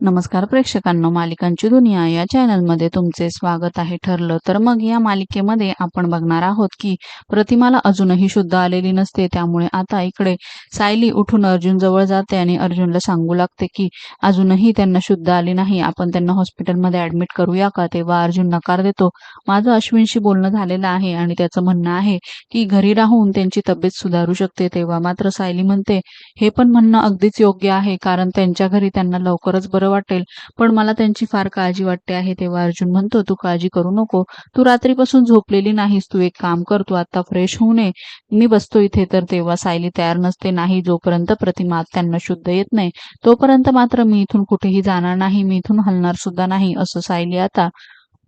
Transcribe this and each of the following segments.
नमस्कार प्रेक्षकांनो मालिकांची दुनिया या चॅनलमध्ये तुमचे स्वागत आहे. ठरलं तर मग या मालिकेमध्ये आपण बघणार आहोत की प्रतिमाला अजूनही शुद्ध आलेली नसते. त्यामुळे आता इकडे सायली उठून अर्जुन जवळ जाते आणि अर्जुनला सांगू लागते की अजूनही त्यांना शुद्ध आली नाही. आपण त्यांना हॉस्पिटलमध्ये ऍडमिट करूया का? तेव्हा अर्जुन नकार देतो माझं अश्विनशी बोलणं झालेलं आहे आणि त्याचं म्हणणं आहे की घरी राहून त्यांची तब्येत सुधारू शकते. तेव्हा मात्र सायली म्हणते हे पण म्हणणं अगदीच योग्य आहे कारण त्यांच्या घरी त्यांना लवकरच बरं वाटेल. पण मला त्यांची फार काळजी वाटते आहे तेव्हा अर्जुन म्हणतो तू काळजी करू नको. तू रात्रीपासून झोपलेली नाहीस. तू एक काम कर. तू आता फ्रेश होऊ नये मी बसतो इथे. तर तेव्हा सायली तयार नसते. नाही जोपर्यंत प्रतिमा त्यांना शुद्ध येत नाही तोपर्यंत मात्र मी इथून कुठेही जाणार नाही. मी इथून हलणार सुद्धा नाही असं सायली आता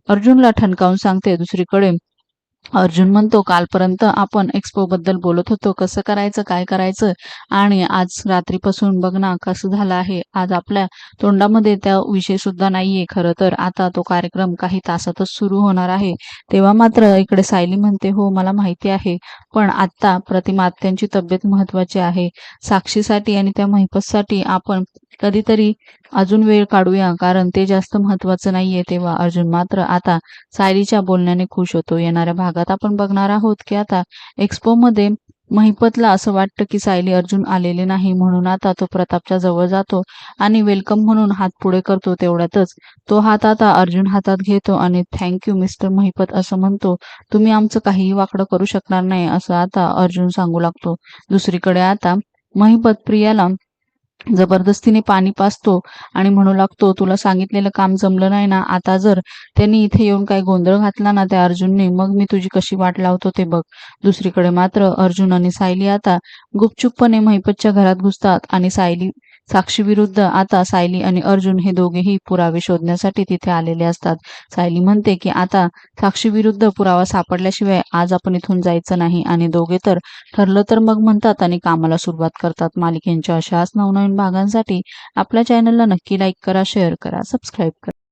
अर्जुनला ठणकावून सांगते. दुसरीकडे अर्जुन म्हणतो कालपर्यंत आपण एक्सपो बद्दल बोलत होतो. कसं करायचं काय करायचं? आणि आज रात्रीपासून बघ ना कसं झालं आहे. आज आपल्या तोंडामध्ये त्या विषय सुद्धा नाहीये खरं तर. आता तो कार्यक्रम काही तासातच सुरू होणार आहे. तेव्हा मात्र इकडे सायली म्हणते हो मला माहिती आहे पण आता प्रतिमा आत्यांची तब्येत महत्वाची आहे. साक्षीसाठी आणि त्या महिपतसाठी आपण कधीतरी अजून वेळ काढूया कारण ते जास्त महत्वाचं नाहीये तेव्हा. अर्जुन मात्र आता सायलीच्या बोलण्याने खुश होतो. येणाऱ्या भागात आपण बघणार आहोत की आता एक्सपो मध्ये महिपतला असं वाटतं की सायली अर्जुन आलेले नाही म्हणून आता तो प्रतापच्या जवळ जातो आणि वेलकम म्हणून हात पुढे करतो तेवढ्यातच. तो हात आता अर्जुन हातात घेतो आणि थँक्यू मिस्टर महिपत असं म्हणतो. तुम्ही आमचं काहीही वाकडं करू शकणार नाही असं आता अर्जुन सांगू लागतो. दुसरीकडे आता महिपत प्रियाला जबरदस्तीने पाणी पाचतो आणि म्हणू लागतो तुला सांगितलेलं काम जमलं नाही ना आता जर त्यांनी इथे येऊन काही गोंधळ घातला ना त्या अर्जुनने मग मी तुझी कशी वाट लावतो ते बघ. दुसरीकडे मात्र अर्जुन आणि सायली आता गुपचुपणे महिपतच्या घरात घुसतात आणि सायली साक्षीविरुद्ध आता सायली आणि अर्जुन हे दोघेही पुरावे शोधण्यासाठी तिथे आलेले असतात. सायली म्हणते की आता साक्षी विरुद्ध पुरावा सापडल्याशिवाय आज आपण इथून जायचं नाही आणि दोघे तर ठरलं तर मग म्हणतात आणि कामाला सुरुवात करतात. मालिकेंच्या अशाच नवनवीन भागांसाठी आपल्या चॅनलला नक्की लाईक करा शेअर करा सबस्क्राईब करा.